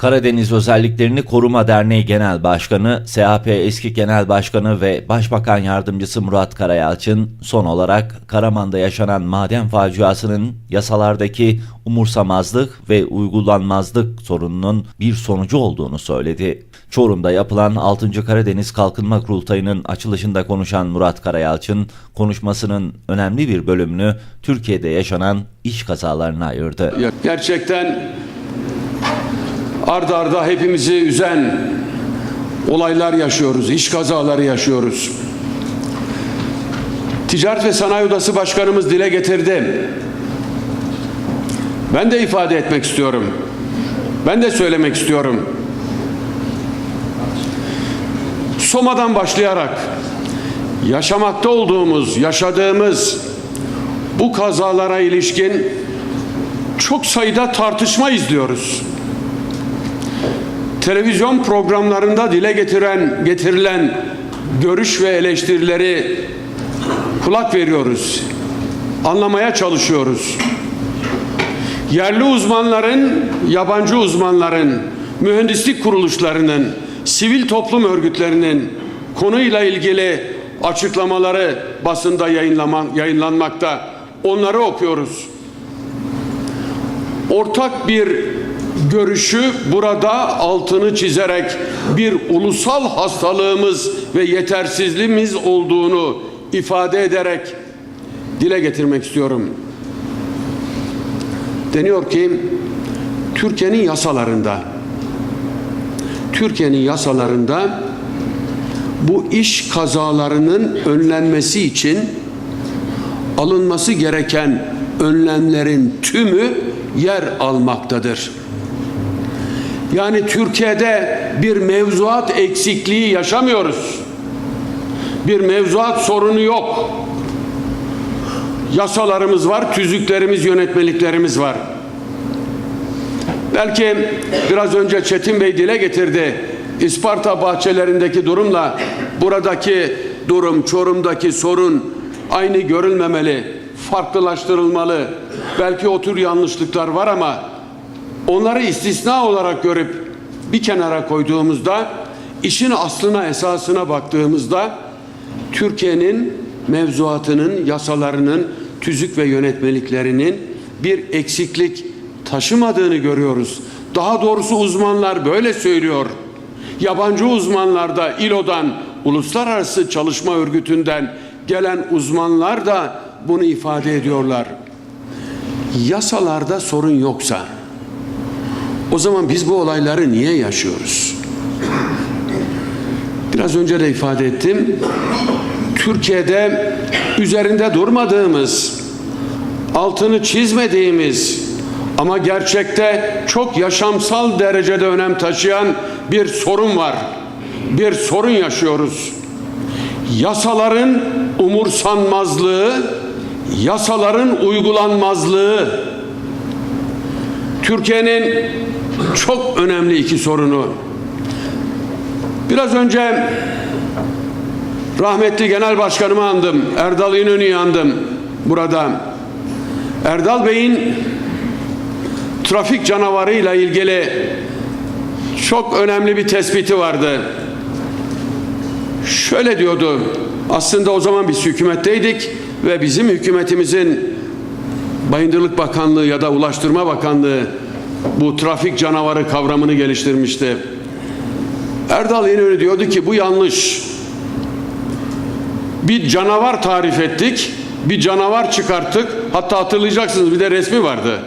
Karadeniz Özelliklerini Koruma Derneği Genel Başkanı, SHP eski Genel Başkanı ve Başbakan Yardımcısı Murat Karayalçın son olarak Karaman'da yaşanan maden faciasının yasalardaki umursamazlık ve uygulanmazlık sorununun bir sonucu olduğunu söyledi. Çorum'da yapılan 6. Karadeniz Kalkınma Kurultayı'nın açılışında konuşan Murat Karayalçın, konuşmasının önemli bir bölümünü Türkiye'de yaşanan iş kazalarına ayırdı. Gerçekten ardarda arda hepimizi üzen olaylar yaşıyoruz, iş kazaları yaşıyoruz. Ticaret ve Sanayi Odası Başkanımız dile getirdi. Ben de ifade etmek istiyorum. Ben de söylemek istiyorum. Soma'dan başlayarak yaşamakta olduğumuz, yaşadığımız bu kazalara ilişkin çok sayıda tartışma izliyoruz. Televizyon programlarında dile getiren getirilen görüş ve eleştirileri kulak veriyoruz. Anlamaya çalışıyoruz. Yerli uzmanların, yabancı uzmanların, mühendislik kuruluşlarının, sivil toplum örgütlerinin konuyla ilgili açıklamaları basında yayınlama, yayınlanmakta. Onları okuyoruz ortak bir görüşü burada altını çizerek bir ulusal hastalığımız ve yetersizliğimiz olduğunu ifade ederek dile getirmek istiyorum. Deniyor ki Türkiye'nin yasalarında Türkiye'nin yasalarında bu iş kazalarının önlenmesi için alınması gereken önlemlerin tümü yer almaktadır. Yani Türkiye'de bir mevzuat eksikliği yaşamıyoruz. Bir mevzuat sorunu yok. Yasalarımız var, tüzüklerimiz, yönetmeliklerimiz var. Belki biraz önce Çetin Bey dile getirdi. İsparta bahçelerindeki durumla buradaki durum, Çorum'daki sorun aynı görülmemeli, farklılaştırılmalı. Belki o tür yanlışlıklar var ama onları istisna olarak görüp bir kenara koyduğumuzda işin aslına esasına baktığımızda Türkiye'nin mevzuatının, yasalarının, tüzük ve yönetmeliklerinin bir eksiklik taşımadığını görüyoruz. Daha doğrusu uzmanlar böyle söylüyor. Yabancı uzmanlar da İLO'dan, Uluslararası Çalışma Örgütü'nden gelen uzmanlar da bunu ifade ediyorlar. Yasalarda sorun yoksa o zaman biz bu olayları niye yaşıyoruz? Biraz önce de ifade ettim. Türkiye'de üzerinde durmadığımız, altını çizmediğimiz ama gerçekte çok yaşamsal derecede önem taşıyan bir sorun var. Bir sorun yaşıyoruz. Yasaların umursanmazlığı, yasaların uygulanmazlığı Türkiye'nin çok önemli iki sorunu. Biraz önce rahmetli genel başkanımı andım. Erdal İnönü'yü andım burada. Erdal Bey'in trafik canavarıyla ilgili çok önemli bir tespiti vardı. Şöyle diyordu. Aslında o zaman biz hükümetteydik ve bizim hükümetimizin Bayındırlık Bakanlığı ya da Ulaştırma Bakanlığı bu trafik canavarı kavramını geliştirmişti. Erdal İnönü diyordu ki bu yanlış. Bir canavar tarif ettik, bir canavar çıkarttık. Hatta hatırlayacaksınız bir de resmi vardı.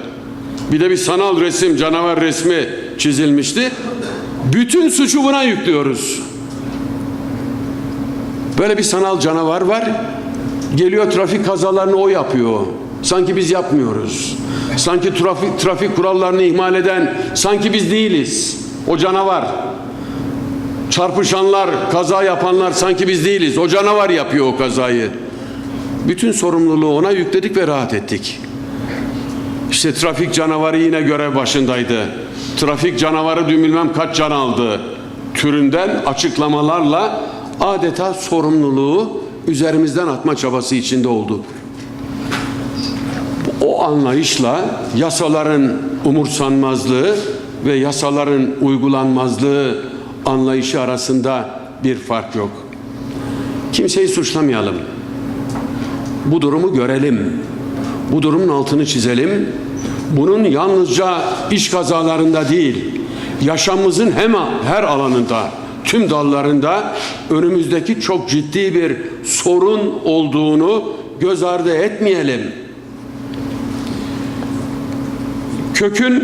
Bir de bir sanal resim, canavar resmi çizilmişti. Bütün suçu buna yüklüyoruz. Böyle bir sanal canavar var. Geliyor trafik kazalarını o yapıyor. Sanki biz yapmıyoruz. Sanki trafik, trafik kurallarını ihmal eden sanki biz değiliz. O canavar. Çarpışanlar, kaza yapanlar sanki biz değiliz. O canavar yapıyor o kazayı. Bütün sorumluluğu ona yükledik ve rahat ettik. İşte trafik canavarı yine görev başındaydı. Trafik canavarı dün bilmem kaç can aldı. Türünden açıklamalarla adeta sorumluluğu üzerimizden atma çabası içinde olduk. O anlayışla yasaların umursanmazlığı, ve yasaların uygulanmazlığı anlayışı arasında bir fark yok. Kimseyi suçlamayalım. Bu durumu görelim. Bu durumun altını çizelim. Bunun yalnızca iş kazalarında değil, yaşamımızın hem her alanında, tüm dallarında önümüzdeki çok ciddi bir sorun olduğunu göz ardı etmeyelim. Kökün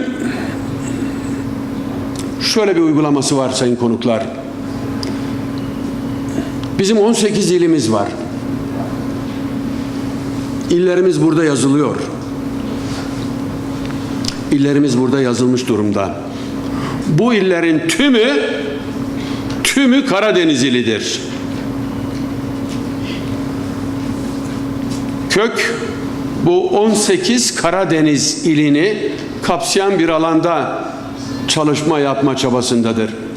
şöyle bir uygulaması var sayın konuklar. Bizim 18 ilimiz var. İllerimiz burada yazılıyor. İllerimiz burada yazılmış durumda. Bu illerin tümü tümü Karadeniz ilidir. Kök bu 18 Karadeniz ilini kapsayan bir alanda çalışma yapma çabasındadır.